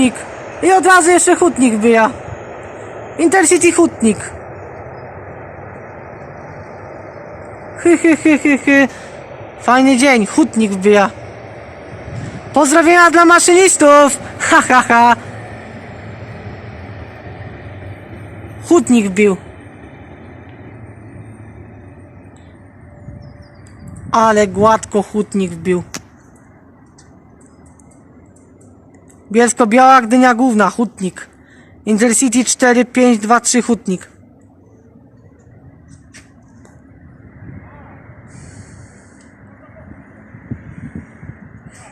Hutnik. I od razu jeszcze Hutnik wbija. Intercity Hutnik. Hy, hy, hy, hy, hy. Fajny dzień, Hutnik wbija. Pozdrowienia dla maszynistów! Ha, ha, ha. Hutnik wbił. Ale gładko hutnik wbił. Bielsko-Biała Gdynia Główna, hutnik. Intercity 4523 hutnik.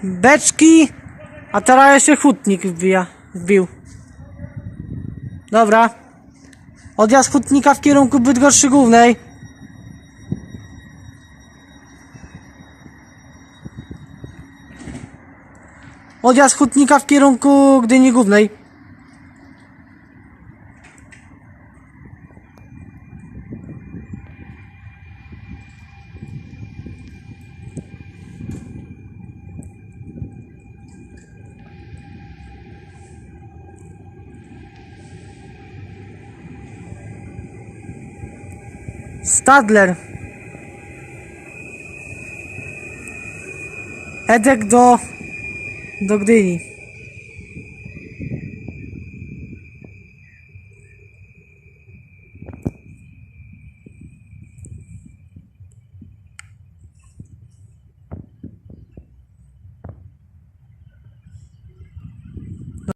Beczki, a teraz jeszcze hutnik wbija, wbił. Dobra. Odjazd hutnika w kierunku Bydgoszczy Głównej. Odjazd hutnika w kierunku Gdyni Głównej. Stadler. Edek do, do Gdyni.